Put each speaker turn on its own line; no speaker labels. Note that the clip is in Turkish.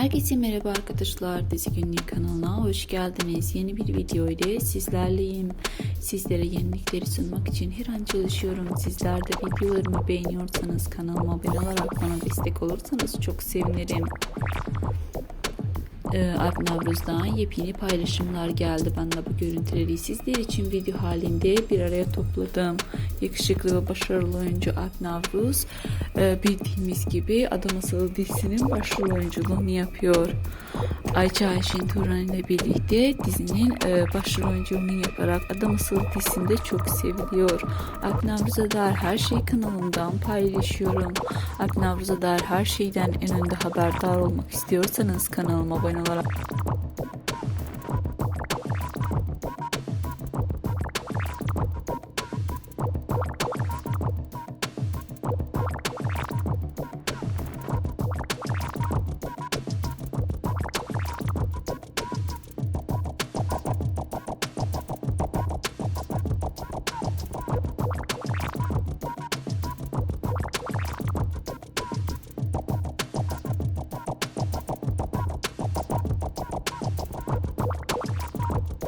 Herkese merhaba arkadaşlar. Dizi Günlüğü kanalına hoş geldiniz. Yeni bir video ile sizlerleyim. Sizlere yenilikleri sunmak için her an çalışıyorum. Sizler de videolarımı beğeniyorsanız kanalıma abone olarak bana destek olursanız çok sevinirim. Ee, Alp Navruz'dan yepyeni paylaşımlar geldi. Ben de bu görüntüleri sizler için video halinde bir araya topladım. Yakışıklı ve başarılı oyuncu Alp Navruz e, bildiğimiz gibi Adam Masalı dizisinin başrol oyunculuğunu yapıyor. Ayça Ayşin Turan ile birlikte dizinin e, başrol oyunculuğunu yaparak Adam Masalı dizisinde çok seviliyor. Alp Navruz'a dair her şeyi kanalımdan paylaşıyorum. Alp Navruz'a dair her şeyden en önde haberdar olmak istiyorsanız kanalıma abone olarak